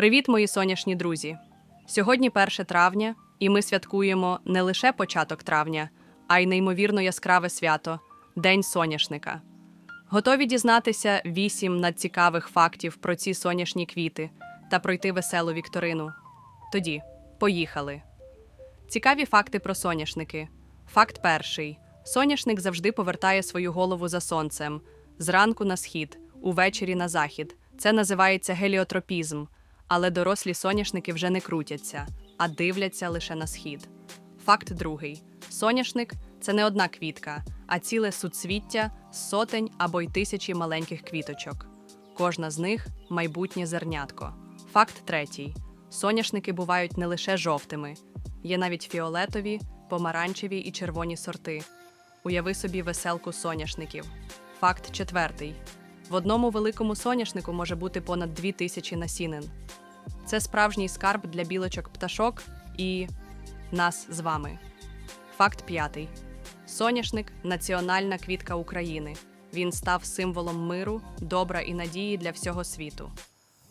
Привіт, мої соняшні друзі! Сьогодні 1 травня, і ми святкуємо не лише початок травня, а й неймовірно яскраве свято День соняшника. Готові дізнатися вісім надцікавих фактів про ці соняшні квіти та пройти веселу вікторину. Тоді поїхали. Цікаві факти про соняшники. Факт перший: соняшник завжди повертає свою голову за сонцем зранку на схід, увечері на захід. Це називається геліотропізм, але дорослі соняшники вже не крутяться, а дивляться лише на схід. Факт другий: соняшник це не одна квітка, а ціле суцвіття з сотень або й тисячі маленьких квіточок. Кожна з них майбутнє зернятко. Факт третій: соняшники бувають не лише жовтими, є навіть фіолетові, помаранчеві і червоні сорти. Уяви собі веселку соняшників. Факт четвертий: в одному великому соняшнику може бути понад дві тисячі насінин. Це справжній скарб для білочок пташок і нас з вами. Факт п'ятий: соняшник національна квітка України. Він став символом миру, добра і надії для всього світу.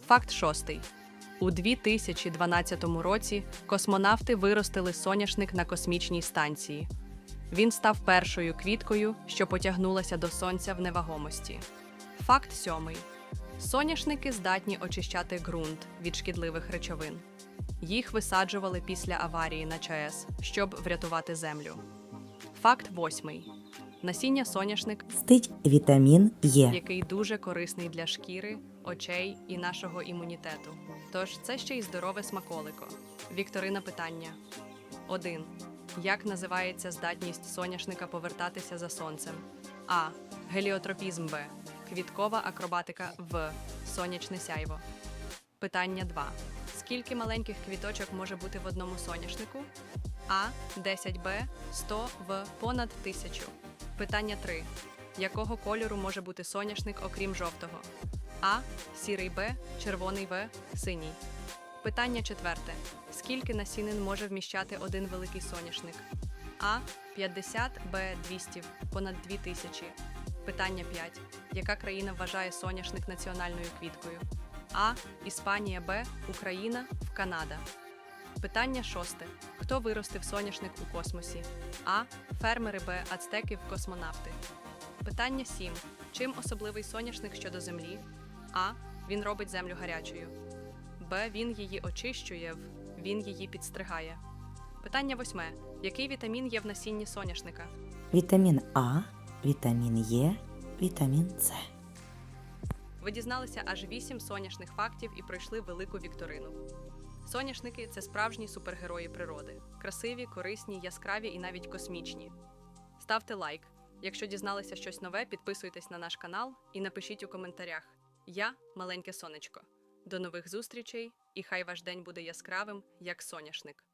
Факт шостий. У 2012 році космонавти виростили соняшник на космічній станції. Він став першою квіткою, що потягнулася до сонця в невагомості. Факт сьомий: соняшники здатні очищати ґрунт від шкідливих речовин. Їх висаджували після аварії на ЧАЕС, щоб врятувати землю. Факт восьмий: насіння соняшник Стить вітамін Е. який дуже корисний для шкіри, очей і нашого імунітету. Тож це ще й здорове смаколико. Вікторина питання. 1. Як називається здатність соняшника повертатися за сонцем? А. Геліотропізм Б. Квіткова акробатика В. Сонячне сяйво. Питання 2. Скільки маленьких квіточок може бути в одному соняшнику? А. 10Б. 100 В. Понад 1000. Питання 3. Якого кольору може бути соняшник, окрім жовтого? А. Сірий Б, червоний В, синій. Питання четверте. Скільки насінин може вміщати один великий соняшник? А. 50 Б 200, понад 2000. Питання 5. Яка країна вважає соняшник національною квіткою? А. Іспанія Б, Україна, Канада. Питання шосте. Хто виростив соняшник у космосі? А. Фермери Б. Ацтеки в космонавти. Питання 7. Чим особливий соняшник щодо землі? А. Він робить землю гарячою. Б. Він її очищує. В. Він її підстригає. Питання 8. Який вітамін є в насінні соняшника? Вітамін А, вітамін Е, вітамін С. Ви дізналися аж 8 соняшних фактів і пройшли велику вікторину. Соняшники це справжні супергерої природи. Красиві, корисні, яскраві і навіть космічні. Ставте лайк. Якщо дізналися щось нове, підписуйтесь на наш канал і напишіть у коментарях. Я маленьке сонечко. До нових зустрічей, і хай ваш день буде яскравим, як соняшник.